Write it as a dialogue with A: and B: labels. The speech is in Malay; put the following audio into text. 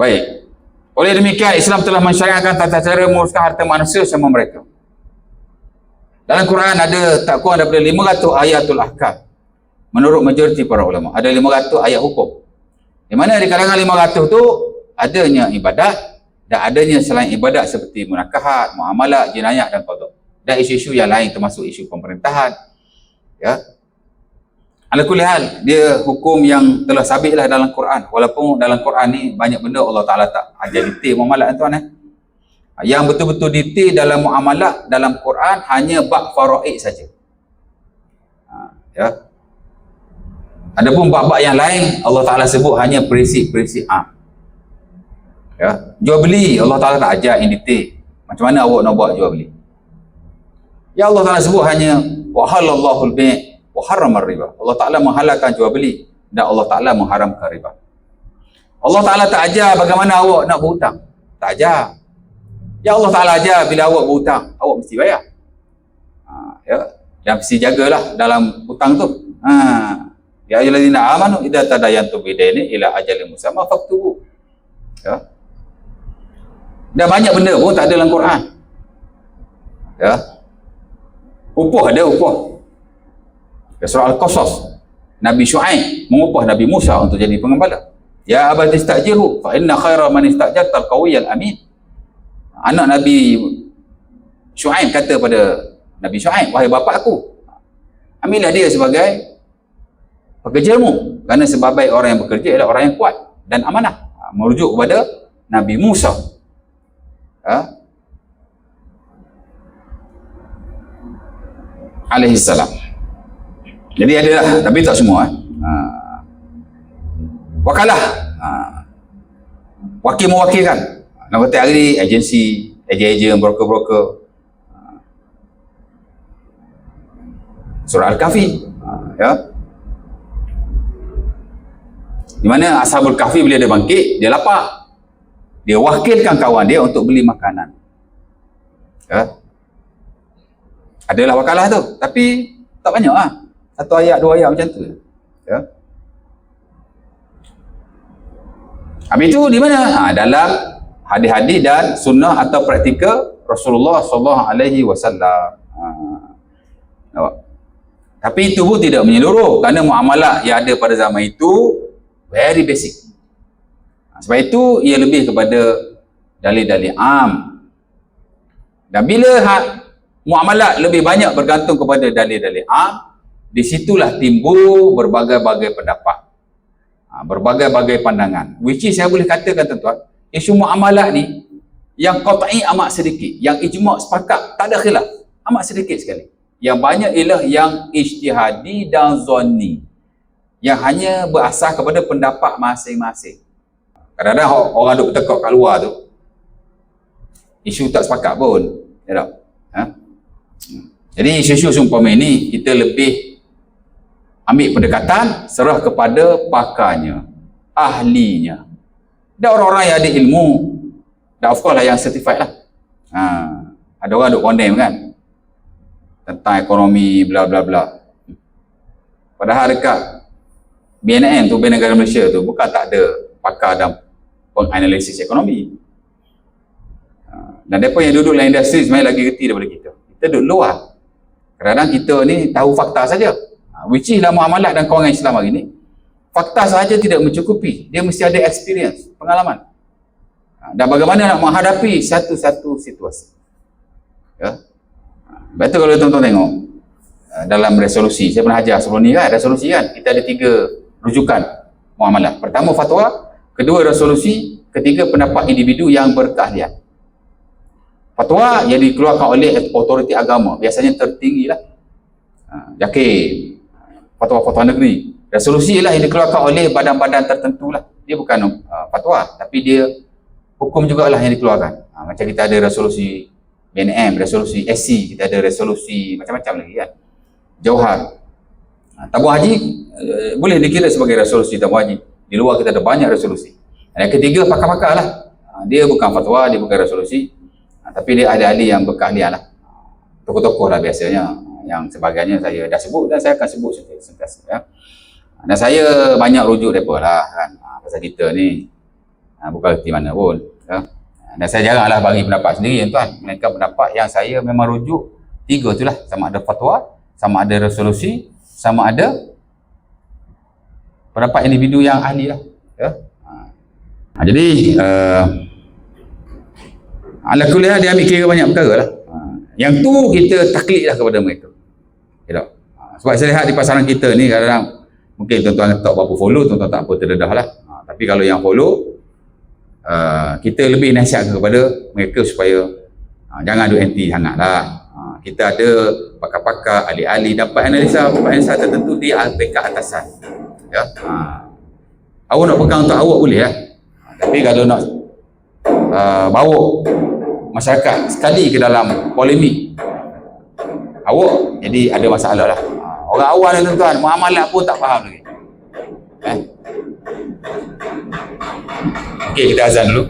A: Baik. Oleh demikian Islam telah mensyariatkan tata cara menguruskan harta manusia sama mereka. Dalam Quran ada tak kurang daripada 500 ayatul ahkam. Menurut majoriti para ulama, ada 500 ayat hukum. Di mana di kalangan 500 tu adanya ibadat dan adanya selain ibadat seperti munakahat, muamalat, jenayah dan qada. Dan isu-isu yang lain termasuk isu pemerintahan. Ya. Ala kulli hal, dia hukum yang telah sabitlah dalam Quran. Walaupun dalam Quran ni banyak benda Allah Taala tak ajar detail muamalat tuan eh. Yang betul-betul detail dalam muamalat dalam Quran hanya bab faraid saja. Ha, ya. Adapun bab-bab yang lain Allah Taala sebut hanya prinsip-prinsip am. Ya. Jual beli Allah Taala tak ajar in detail. Macam mana awak nak buat jual beli? Ya Allah Taala sebut hanya wa halallahu al-bai' wa harramar riba. Allah Taala menghalalkan jual beli dan Allah Taala mengharamkan riba. Allah Taala tak ajar bagaimana awak nak berhutang. Tak ajar. Ya Allah Taala ajar bila awak berhutang, awak mesti bayar. Ha, ya. Dan mesti jagalah dalam hutang tu. Ha. Ya ayyuhallazina amanu idza tadayantum bidaini ila ajalin musamma faktubu. Ya. Dan banyak benda pun tak ada dalam Quran. Ya. Upah ada upah. Surah Al-Qasas. Nabi Shu'aib mengupah Nabi Musa untuk jadi pengembala. Ya abad istajiru fa inna khaira man istajarta al-qawiyyal amin. Anak Nabi Shu'aib kata pada Nabi Shu'aib wahai bapa aku ambillah dia sebagai pekerjamu kerana sebagai orang yang bekerja adalah orang yang kuat dan amanah. Merujuk kepada Nabi Musa. Ha? alaihi salam jadi ada lah, tapi tak semua. Eh. Ha. Wakalah. Ha. Wakil mewakilkan. Nak kata hari agensi, ejen-ejen, broker-broker. Ha. Surah Al-Kahfi. Ha. Ya. Di mana Ashabul Kahfi bila dia bangkit, dia lapar. Dia wakilkan kawan dia untuk beli makanan. Ya. Adalah wakalah tu. Tapi tak banyak lah satu ayat dua ayat macam tu. Ya. Habis itu di mana? Ha, dalam hadis-hadis dan sunnah atau praktikal Rasulullah sallallahu alaihi wasallam. Ha. tapi itu pun tidak menyeluruh kerana muamalah yang ada pada zaman itu very basic. Ha, sebab itu ia lebih kepada dalil-dalil am. Dan bila muamalah lebih banyak bergantung kepada dalil-dalil am di situlah timbul berbagai-bagai pendapat. Ha, berbagai-bagai pandangan. Which is saya boleh katakan tuan-tuan, isu muamalah ni yang qat'i amat sedikit, yang ijma' sepakat tak ada khilaf, amat sedikit sekali. Yang banyak ialah yang ijtihadi dan zonni. Yang hanya berasal kepada pendapat masing-masing. Kadang-kadang orang duk bertekak kat luar tu, isu tak sepakat pun. Ya tak? Ha? Jadi isu-isu sumpah ini kita lebih ambil pendekatan serah kepada pakarnya ahlinya. Dan orang-orang yang ada ilmu dan of course lah yang certified lah. Ha, ada orang duk condemn kan? Tentang ekonomi bla bla bla. Padahal dekat BNM tu Bank Negara Malaysia tu bukan tak ada pakar dan penganalisis ekonomi. Ha, dan mereka yang duduk dalam industri sebenarnya lagi reti daripada kita. Kita duduk luar. Kadang-kadang kita ni tahu fakta saja which is dalam muamalat dan kawangan Islam hari ini fakta sahaja tidak mencukupi. Dia mesti ada experience, pengalaman. Ha, dan bagaimana nak menghadapi satu-satu situasi. Ya? Betul kalau tuan-tuan tengok ha, dalam resolusi, saya pernah ajar sebelum ni kan resolusi kan, kita ada tiga rujukan muamalat, pertama fatwa kedua resolusi, ketiga pendapat individu yang berkeahlian. Fatwa yang dikeluarkan oleh otoriti agama biasanya tertinggi lah ha, yakin fatwa-fatwa negeri. Resolusi ialah yang dikeluarkan oleh badan-badan tertentu lah. Dia bukan uh, fatwa, tapi dia hukum juga lah yang dikeluarkan. Uh, macam kita ada resolusi BNM, resolusi SC, kita ada resolusi macam-macam lagi kan. Jauhar. Uh, tabung haji uh, boleh dikira sebagai resolusi tabung haji. Di luar kita ada banyak resolusi. Dan yang ketiga, pakar-pakar lah. Uh, dia bukan fatwa, dia bukan resolusi. Uh, tapi dia ada ahli yang berkeahlian lah. Tokoh-tokoh lah biasanya yang sebagainya saya dah sebut dan saya akan sebut sentiasa ya. Dan saya banyak rujuk depa lah kan ha, pasal kita ni ha, bukan erti mana pun ya. dan saya jaranglah bagi pendapat sendiri tuan melainkan pendapat yang saya memang rujuk tiga itulah sama ada fatwa sama ada resolusi sama ada pendapat individu yang ahli lah ya. ha, jadi uh, ala kuliah dia ambil kira banyak perkara lah yang tu kita taklid lah kepada mereka. Ya, ha, sebab saya lihat di pasaran kita ni kadang-kadang mungkin tuan-tuan tak berapa follow tuan-tuan tak apa terdedah lah. Ha, tapi kalau yang follow uh, kita lebih nasihat kepada mereka supaya uh, jangan ada anti sangat lah. Uh, kita ada pakar-pakar ahli-ahli dapat analisa analisa tertentu di peringkat atasan. Ya? Uh, awak nak pegang untuk awak boleh lah. Uh, tapi kalau nak uh, bawa masyarakat sekali ke dalam polemik awak jadi ada masalah lah Orang awal ni tuan-tuan, muamalat pun tak faham lagi. Eh? Okey, kita azan dulu.